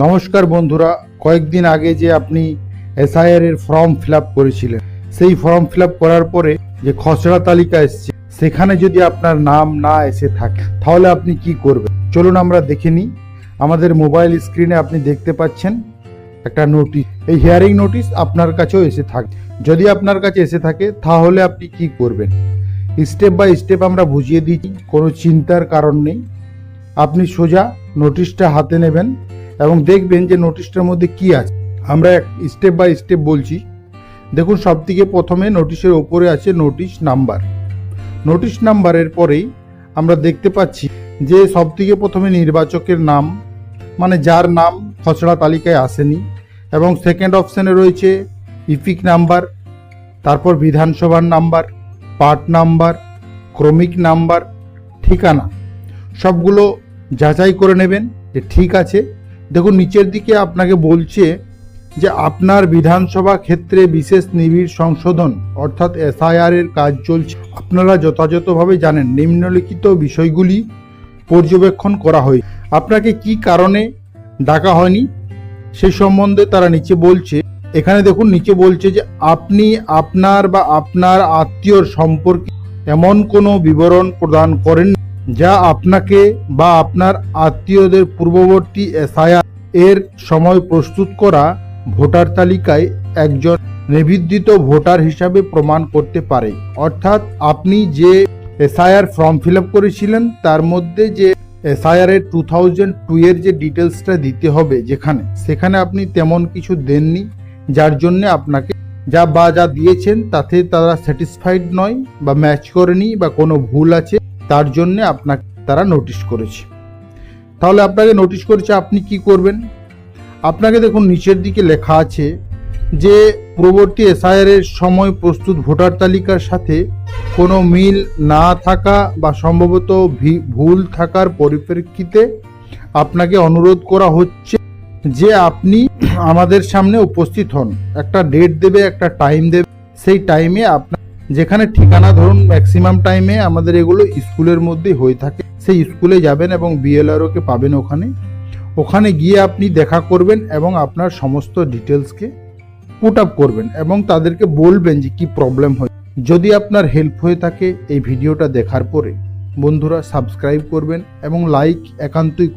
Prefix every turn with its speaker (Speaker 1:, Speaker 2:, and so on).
Speaker 1: নমস্কার বন্ধুরা, কয়েকদিন আগে যে আপনি এসআইআর এর ফর্ম ফিল করেছিলেন, সেই ফর্ম ফিল করার পরে যে খসড়া তালিকা এসছে, সেখানে যদি আপনার নাম না এসে থাকে, তাহলে আপনি কি করবেন? চলুন আমরা দেখে নিই। আমাদের মোবাইল স্ক্রিনে আপনি দেখতে পাচ্ছেন একটা নোটিশ। এই হিয়ারিং নোটিশ আপনার কাছেও এসে থাকে। যদি আপনার কাছে এসে থাকে, তাহলে আপনি কি করবেন? স্টেপ বাই স্টেপ আমরা বুঝিয়ে দিচ্ছি, কোনো চিন্তার কারণ নেই। আপনি সোজা নোটিশটা হাতে নেবেন। এবং দেখবেন যে নোটিশটার মধ্যে কি আছে। আমরা স্টেপ বাই স্টেপ বলছি। দেখুন সব থেকে প্রথমে নোটিশের ওপরে আছে নোটিশ নাম্বার নোটিশ নাম্বারের পরেই আমরা দেখতে পাচ্ছি যে সব থেকে প্রথমে নির্বাচকের নাম মানে যার নাম খসড়া তালিকায় আসেনি, এবং সেকেন্ড অপশানে রয়েছে ইপিক নাম্বার, তারপর বিধানসভার নাম্বার, পার্ট নাম্বার, ক্রমিক নাম্বার, ঠিকানা। সবগুলো যাচাই করে নেবেন যে ঠিক আছে দেখুন, নিচের দিকে আপনাকে বলছে যে আপনার বিধানসভা ক্ষেত্রে বিশেষ নিবিড় সংশোধন, অর্থাৎ এসআইআর এর কাজ চলছে। আপনারা যথাযথভাবে জানেন, নিম্নলিখিত বিষয়গুলি পর্যবেক্ষণ করা হয় আপনাকে কি কারণে ডাকা হয়নি? সে সম্বন্ধে তারা নিচে বলছে, এখানে দেখুন, নিচে বলছে যে আপনি আপনার বা আপনার আত্মীয়র সম্পর্কে এমন কোনো বিবরণ প্রদান করেন যা আপনাকে বা আপনার আত্মীয়দের পূর্ববর্তী এসআইআর এর সময় প্রস্তুত করা ভোটার তালিকায় একজন নিবন্ধিত ভোটার হিসাবে প্রমাণ করতে পারে। অর্থাৎ আপনি যে এসআইআর ফর্ম ফিল করেছিলেন, তার মধ্যে যে এসআইআর এর টু থাউজেন্ড টু এর যে ডিটেলসটা দিতে হবে যেখানে, সেখানে আপনি তেমন কিছু দেননি, যার জন্য আপনাকে যা বা যা দিয়েছেন, তাতে তারা স্যাটিসফাইড নয় বা ম্যাচ করেনি বা কোনো ভুল আছে। তার জন্য আপনাকে তারা নোটিশ করেছে। তাহলে আপনাকে নোটিশ করেছে, আপনি কি করবেন? আপনাকে দেখুন, নিচের দিকে লেখা আছে যে পূর্ববর্তী এসআইআর এর সময় প্রস্তুত ভোটার তালিকার সাথে কোনো মিল না থাকা বা সম্ভবত ভুল থাকার পরিপ্রেক্ষিতে আপনাকে অনুরোধ করা হচ্ছে যে, আপনি আমাদের সামনে উপস্থিত হন। একটা ডেট দেবে, একটা টাইম দেবে। সেই টাইমে আপনার যেখানে ঠিকানা ধরুন ম্যাক্সিমাম টাইমে আমাদের এগুলো স্কুলের মধ্যেই হয়ে থাকে। সেই স্কুলে যাবেন এবং বিএলআরও কে পাবেন ওখানে। ওখানে গিয়ে আপনি দেখা করবেন এবং আপনার সমস্ত ডিটেলসকে পুট আপ করবেন এবং তাদেরকে বলবেন যে কি প্রবলেম হয় যদি আপনার হেল্প হয়ে থাকে এই ভিডিওটা দেখার পরে, বন্ধুরা সাবস্ক্রাইব করবেন এবং লাইক একান্তই